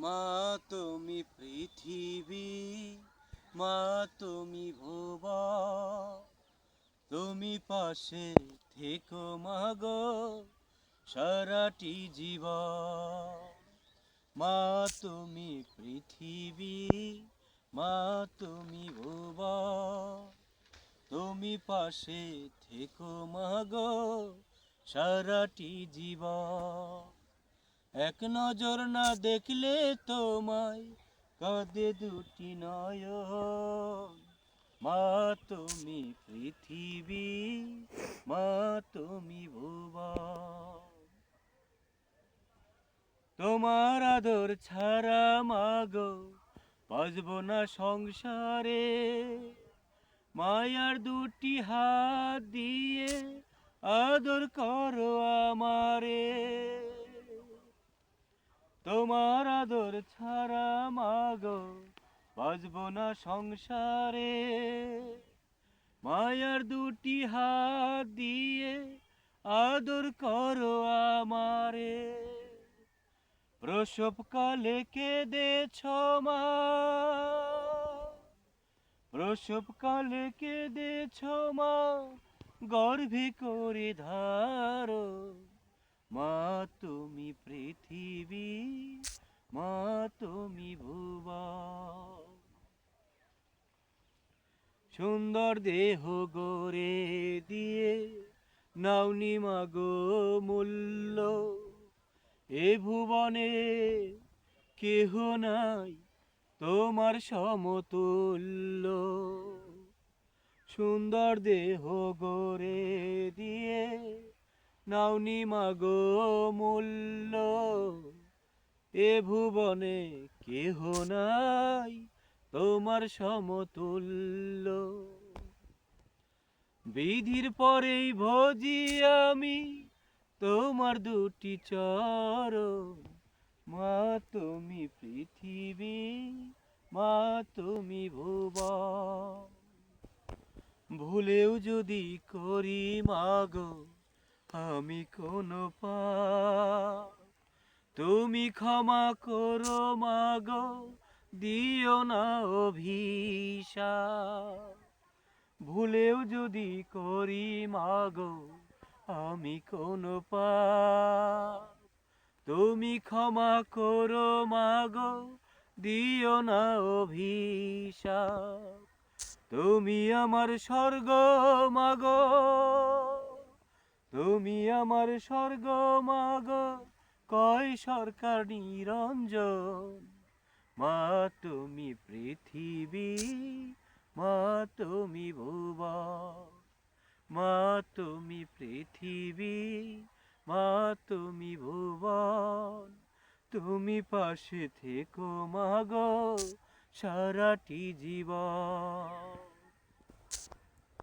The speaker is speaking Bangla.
মা তুমি পৃথিবী, মা তুমি ভুব, তুমি পাশে থেকো মাগো সারাটি জীব। মা তুমি পৃথিবী, মা তুমি ভুব, তুমি পাশে থেকো মাগো সারাটি জীব। এক নজর না দেখলে তোমায় কাঁদে দুটি নয় মা তুমি পৃথিবী, মা তুমি ভুব তোমার আদর ছাড়া মাগো বাজব না সংসারে। মায়ার দুটি হাত দিয়ে আদর করো আমারে ছাড়া মাগো, বাজব না সংসারে। মায়ার দুটি হাত দিয়ে আদর করো আমারে। প্রসব কালে কেঁদেছ মা প্রসব কালে কেঁদেছ মা, গর্ভে করে ধারো। মা, তুমি পৃথিবী মা, তুমি ভুবা সুন্দর দেহ গড়ে দিয়ে নাওনি মাগো মূল্য। এ ভুবনে কেহ নাই তোমার সমতুল্য। সুন্দর দেহ গড়ে দিয়ে নাওনি মাগো মূল্য। এ ভুবনে কেহ নাই তোমার সমতুল্য। বিধির পরেই ভজি আমি, তোমার দুটি চর মা তুমি পৃথিবী, মা তুমি ভুব ভুলেও যদি করি মাগো, আমি কোনো পা তুমি ক্ষমা করো মাগো, দিও না অভিশা ভুলেও যদি করি মাগো, আমি কোনো পা তুমি ক্ষমা করো মাগো, দিও না অভিশাপ। তুমি আমার স্বর্গ মাগো, তুমি আমার স্বর্গ কয় সরকার নিরঞ্জন। মা তুমি পৃথিবী, মা তুমি ভুবা মা তুমি পৃথিবী, মা তুমি ভুবন। তুমি পাশে থেকো মাগো সারাটি জীবন।